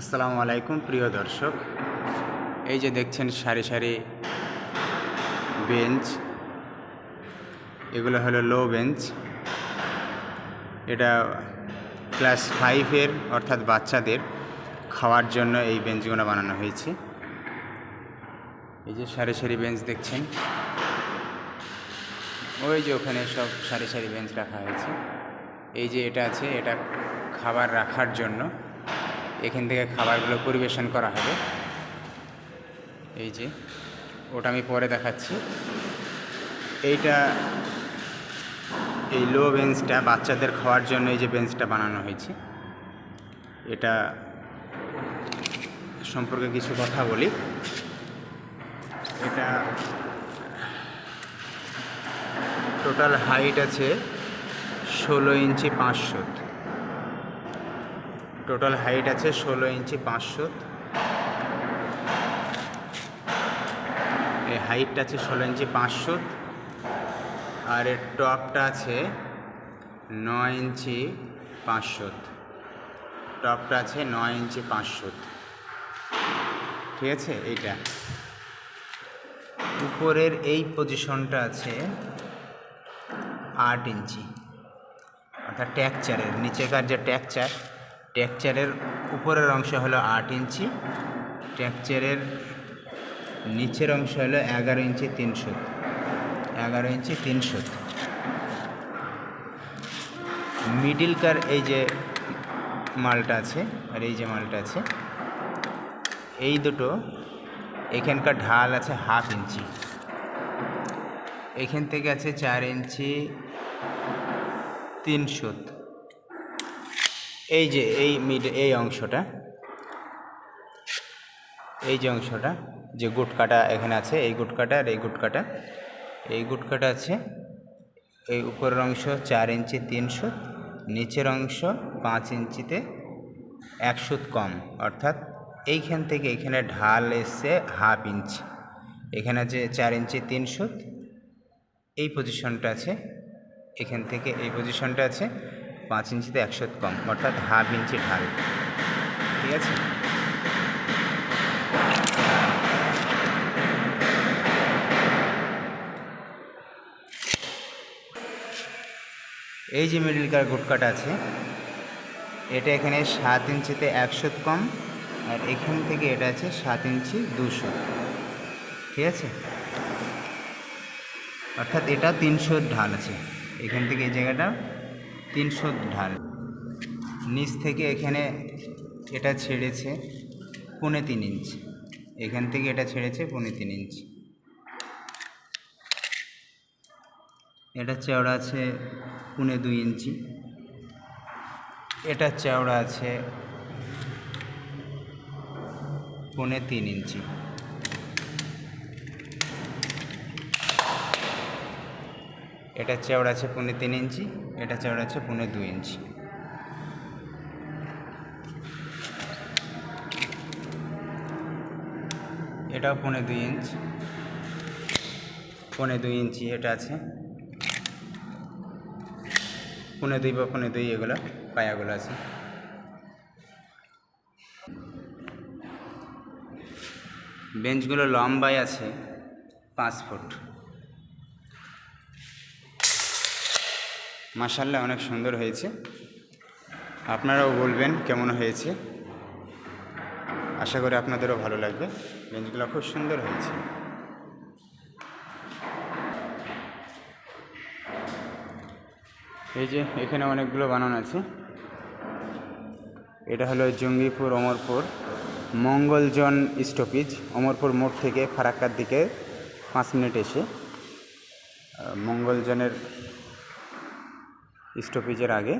আসসালামু আলাইকুম, প্রিয় দর্শক। এই যে দেখছেন সারি সারি বেঞ্চ, এগুলো হলো লো বেঞ্চ এটা ক্লাস ফাইভের অর্থাৎ বাচ্চাদের খাওয়ার জন্য এই বেঞ্চগুলো বানানো হয়েছে। এই যে সারি সারি বেঞ্চ দেখছেন। ওই যে ওখানে সব সারি সারি বেঞ্চ রাখা হয়েছে। এই যে এটা আছে, এটা খাবার রাখার জন্য এখান থেকে খাবারগুলো পরিবেশন করা হবে। এই যে, ওটা আমি পরে দেখাচ্ছি। এইটা এই লো বেঞ্চটা বাচ্চাদের খাওয়ার জন্য এই যে বেঞ্চটা বানানো হয়েছে। এটা সম্পর্কে কিছু কথা বলি। এটা টোটাল হাইট আছে ষোলো ইঞ্চি পাঁচশো। টোটাল হাইট আছে ষোলো ইঞ্চি পাঁচশো। এই হাইটটা আছে ষোলো ইঞ্চি পাঁচশো। আর এর টপটা আছে নয় ইঞ্চি পাঁচশো। টপটা আছে নয় ইঞ্চি পাঁচশো। ঠিক আছে? এইটা। উপরের এই পজিশনটা আছে আট ইঞ্চি। অর্থাৎ ট্যাকচারের, নিচেকার যে ট্যাকচার ট্যাকচারের উপরের অংশ হলো আট ইঞ্চি ট্যাকচারের নিচের অংশ হলো এগারো ইঞ্চি তিনশো এগারো ইঞ্চি তিনশো মিডিলকার এই যে মালটা আছে, আর এই যে মালটা আছে, এই দুটো এখানকার ঢাল আছে হাফ ইঞ্চি। এখান থেকে আছে চার ইঞ্চি তিন সুত এই যে, এই মিড এই অংশটা, এই যে অংশটা, যে গুটকাটা এখানে আছে, এই গুটকাটা আর এই গুটকাটা এই গুটকাটা আছে, এই উপরের অংশ চার ইঞ্চি তিন সুত, নিচের অংশ পাঁচ ইঞ্চিতে এক সুত কম, অর্থাৎ এইখান থেকে এখানে ঢাল এসছে হাফ ইঞ্চি। এখানে আছে চার ইঞ্চি তিন সুত, এই পজিশনটা আছে, এখান থেকে এই পজিশনটা আছে পাঁচ ইঞ্চিতে একশো কম, অর্থাৎ হাফ ইঞ্চি ঢাল। ঠিক আছে? এই যে মিডিলকার গুটকাটা আছে, এটা এখানে সাত ইঞ্চিতে একশো কম, আর এখান থেকে এটা আছে সাত ইঞ্চি দুশো। ঠিক আছে? অর্থাৎ এটা তিনশোর ঢাল আছে। এখান থেকে এই জায়গাটা তিনশো ঢাল। নিচ থেকে এখানে এটা ছেড়েছে পৌনে তিন ইঞ্চি। এখান থেকে এটা ছেড়েছে পৌনে তিন ইঞ্চি। এটা চওড়া আছে পৌনে দুই ইঞ্চি। এটা চওড়া আছে পৌনে তিন ইঞ্চি। এটা চওড়া আছে পৌনে তিন ইঞ্চি, এটা চওড়া আছে পৌনে দুই ইঞ্চি। এটাও পৌনে দুই ইঞ্চ, পৌনে দুই ইঞ্চি এটা আছে। পৌনে দুই বা পৌনে দুই এগুলো, পায়াগুলো আছে। বেঞ্চগুলো লম্বায় আছে পাঁচ ফুট। মাসাল্লাহ অনেক সুন্দর হয়েছে। আপনারাও বলবেন কেমন হয়েছে। আশা করি আপনাদেরও ভালো লাগবে। বেঞ্চগুলো খুব সুন্দর হয়েছে। এই যে এখানে অনেকগুলো বানানো আছে। এটা হলো জঙ্গিপুর অমরপুর মঙ্গলজন স্টপেজ। অমরপুর মোড় থেকে ফারাক্কার দিকে পাঁচ মিনিট এসে মঙ্গলজনের स्टॉपेजर आगे